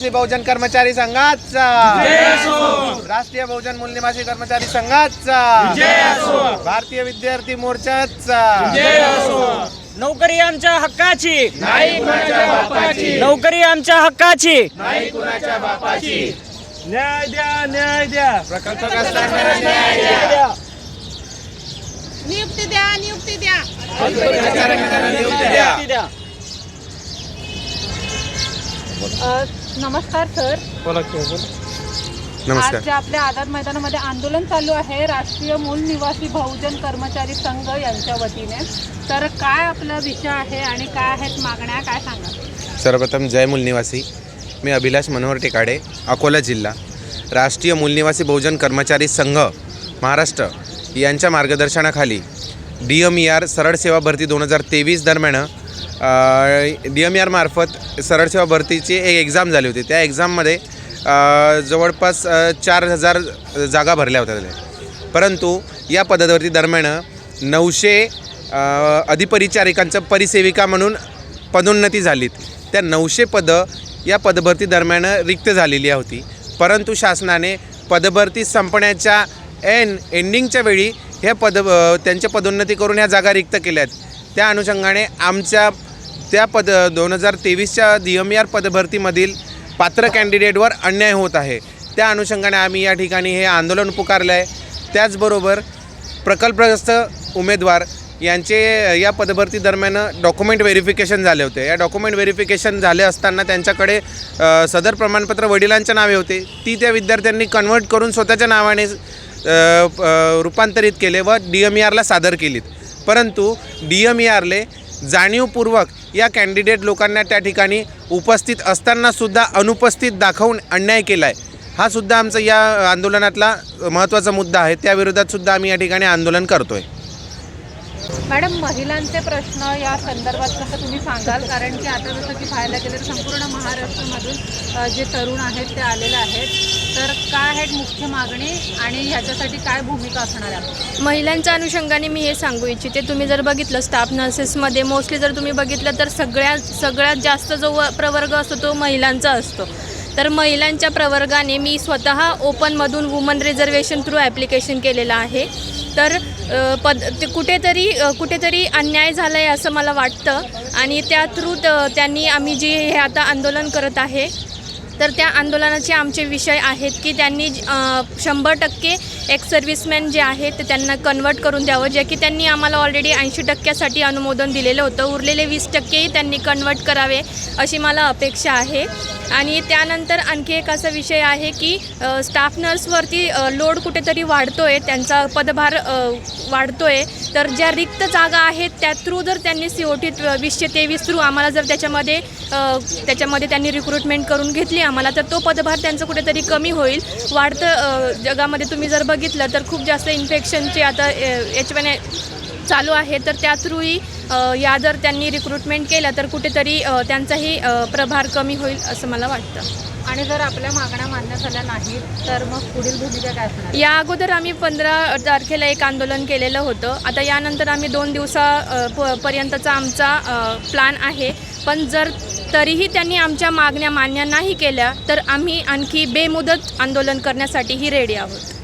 राष्ट्रीय बहुजन कर्मचारी संघाचा. राष्ट्रीय बहुजन मूल्यनिवासी कर्मचारी संघाचा. भारतीय विद्यार्थी मोर्चाचा. नोकरी आमच्या हक्काची. नोकरी आमच्या हक्काची. न्याय द्या न्याय द्या. द्या. नियुक्ती द्या नियुक्ती द्या. नियुक्ती द्या. अ, नमस्कार सर. नमस्कार. आज जे आपल्या आझाद मैदानामध्ये आंदोलन चालू आहे राष्ट्रीय मूल निवासी बहुजन कर्मचारी संघ यांच्या वतीने. तर काय आपला विषय आहे आणि काय आहेत मागण्या काय सांगा? सर्वप्रथम जय मूलनिवासी मी अभिलाष मनोहर टेकाडे अकोला जिल्हा. राष्ट्रीय मूलनिवासी बहुजन कर्मचारी संघ महाराष्ट्र यांच्या मार्गदर्शनाखाली डी एम ई आर सरळ सेवा भरती दोन हजार तेवीस दरम्यान डी एम आरमार्फत सरळ सेवा भरतीची एक एक्झाम झाली होती. त्या एक्झाममध्ये जवळपास चार हजार जागा भरल्या होत्या त्याला परंतु या पदावरती दरम्यान नऊशे अधिपरिचारिकांचं परिसेविका म्हणून पदोन्नती झालीत. त्या नऊशे पदं या पदभरती दरम्यान रिक्त झालेली होती. परंतु शासनाने पदभरती संपण्याच्या एन एंडिंगच्या वेळी हे पद त्यांच्या पदोन्नती करून ह्या जागा रिक्त केल्या आहेत त्या अनुषंगाने आमच्या त्या पद दोन हजार तेवीसच्या डी एम ई आर पदभरतीमधील पात्र कॅन्डिडेटवर अन्याय होत आहे. त्या अनुषंगाने आम्ही या ठिकाणी हे आंदोलन पुकारलं आहे त्याचबरोबर प्रकल्पग्रस्त उमेदवार यांचे या पदभरती दरम्यान डॉक्युमेंट व्हेरिफिकेशन झाले होते. या डॉक्युमेंट व्हेरिफिकेशन झाले असताना त्यांच्याकडे सदर प्रमाणपत्र वडिलांच्या नावे होते. ती त्या विद्यार्थ्यांनी कन्वर्ट करून स्वतःच्या नावाने रूपांतरित केले व डी एम ई आरला सादर केलीत. परंतु डी एम ई आरले जाणीवपूर्वक या कॅन्डिडेट लोकांना त्या ठिकाणी उपस्थित असतानासुद्धा अनुपस्थित दाखवून अन्याय केला आहे हा सुद्धा आमचा या आंदोलनातला महत्त्वाचा मुद्दा आहे. त्याविरोधात सुद्धा आम्ही या ठिकाणी आंदोलन करतो आहे मॅडम महिलांचे प्रश्न या संदर्भात कसं तुम्ही सांगाल? कारण की आता जसं की पाहायला गेलं तर संपूर्ण महाराष्ट्रामधून जे तरुण आहेत ते आलेले आहेत. आहेत मुख्य मागणी आणि ह्याच्यासाठी काय भूमिका असणार आहे? महिलांच्या अनुषंगाने मी हे सांगू इच्छिते तुम्ही जर बघितलं स्टाफ नर्सेसमध्ये मोस्टली जर तुम्ही बघितलं तर सगळ्यात सगळ्यात जास्त जो व- प्रवर्ग असतो तो महिलांचा असतो. तर महिलांच्या प्रवर्गाने मी स्वतः ओपनमधून वुमन रिझर्वेशन थ्रू ॲप्लिकेशन केलेलं आहे. तर अ, पद ते कुठेतरी अ, कुठेतरी अन्याय झाला आहे असं मला वाटतं. आणि त्या थ्रू त्यांनी आम्ही जे हे आता आंदोलन करत आहे तर त्या आंदोलनाचे आमचे विषय आहेत की त्यांनी शंभर टक्के एक्स सर्व्हिसमॅन जे आहेत ते त्यांना कन्वर्ट करून द्यावं जे की त्यांनी आम्हाला ऑलरेडी ऐंशी टक्क्यासाठी अनुमोदन दिलेलं होतं. उरलेले वीस टक्केही त्यांनी कन्वर्ट करावे अशी मला अपेक्षा आहे. आणि त्यानंतर आणखी एक असा विषय आहे की स्टाफ नर्सवरती लोड कुठेतरी वाढतो आहे त्यांचा पदभार वाढतो आहे तर ज्या रिक्त जागा आहेत त्या थ्रू जर त्यांनी सी ओ टी वीसशे तेवीस थ्रू आम्हाला जर त्याच्यामध्ये त्याच्यामध्ये त्यांनी रिक्रुटमेंट करून घेतली आम्हाला तर तो पदभार त्यांचं कुठेतरी कमी होईल. वाढतं जगामध्ये तुम्ही जर बघितलं तर खूप जास्त इन्फेक्शनचे आता एच वन चालू आहे तर त्या थ्रूही या जर त्यांनी रिक्रुटमेंट केलं तर कुठेतरी त्यांचाही प्रभार कमी होईल असं मला वाटतं. आणि जर आपल्या मागण्या मान्य झाल्या नाहीत तर मग पुढील भूमिका काय असणार या अगोदर आम्ही पंधरा तारखेला एक आंदोलन केलेलं होतं. आता यानंतर आम्ही दोन दिवसा पर्यंतचा आमचा प्लॅन आहे. पण जर तरीही त्यांनी आमच्या मागण्या मान्य नाही केल्या तर आम्ही आणखी बेमुदत आंदोलन करण्यासाठीही रेडी आहोत.